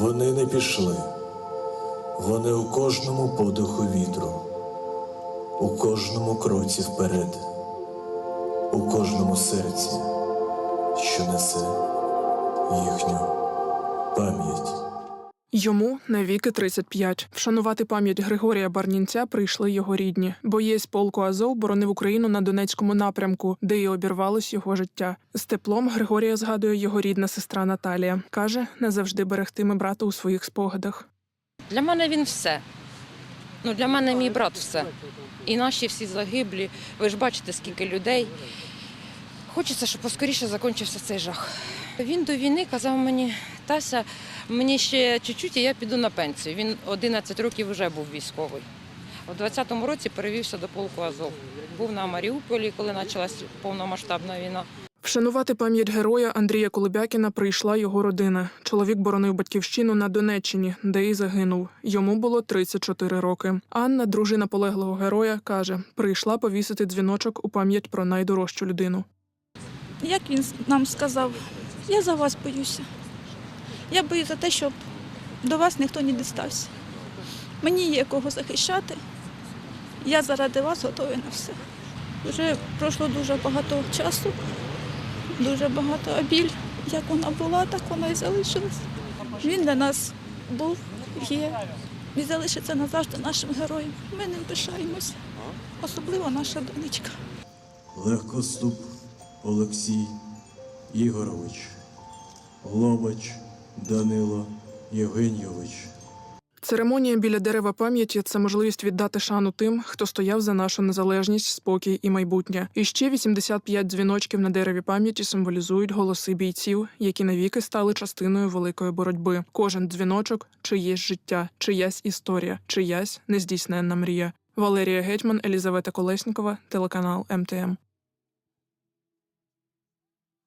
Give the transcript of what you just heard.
Вони не пішли. Вони у кожному подиху вітру, у кожному кроці вперед, у кожному серці, що несе їхню пам'ять. Йому навіки 35. Вшанувати пам'ять Григорія Барнінця прийшли його рідні. Боєць полку Азов боронив Україну на Донецькому напрямку, де й обірвалось його життя. З теплом Григорія згадує його рідна сестра Наталія. каже, назавжди берегтиме брата у своїх спогадах. Для мене він все. Ну, для мене мій брат все. І наші всі загиблі. Ви ж бачите, скільки людей. Хочеться, щоб поскоріше закінчився цей жах. Він до війни казав мені, Тася, мені ще чуть-чуть, і я піду на пенсію. Він 11 років вже був військовий. У 20-му році перевівся до полку Азов. Був на Маріуполі, коли почалась повномасштабна війна. Вшанувати пам'ять героя Андрія Колобякіна прийшла його родина. Чоловік боронив батьківщину на Донеччині, де й загинув. Йому було 34 роки. Анна, дружина полеглого героя, каже: прийшла повісити дзвіночок у пам'ять про найдорожчу людину. Як він нам сказав, я за вас боюся. Я боюся за те, щоб до вас ніхто не дістався. Мені є кого захищати. Я заради вас готовий на все. Вже пройшло дуже багато часу, дуже багато, біль, як вона була, так вона і залишилась. Він для нас був, є і залишиться назавжди нашим героєм. Ми ним пишаємося, особливо наша донечка. Легкоступ Олексій Ігорович, Лобач Данило Євгенійович. Церемонія біля дерева пам'яті це можливість віддати шану тим, хто стояв за нашу незалежність, спокій і майбутнє. І ще 85 дзвіночків на дереві пам'яті символізують голоси бійців, які навіки стали частиною великої боротьби. Кожен дзвіночок чиєсь життя, чиясь історія, чиясь нездійсненна мрія. Валерія Гетьман, Елізавета Колеснікова, телеканал МТМ.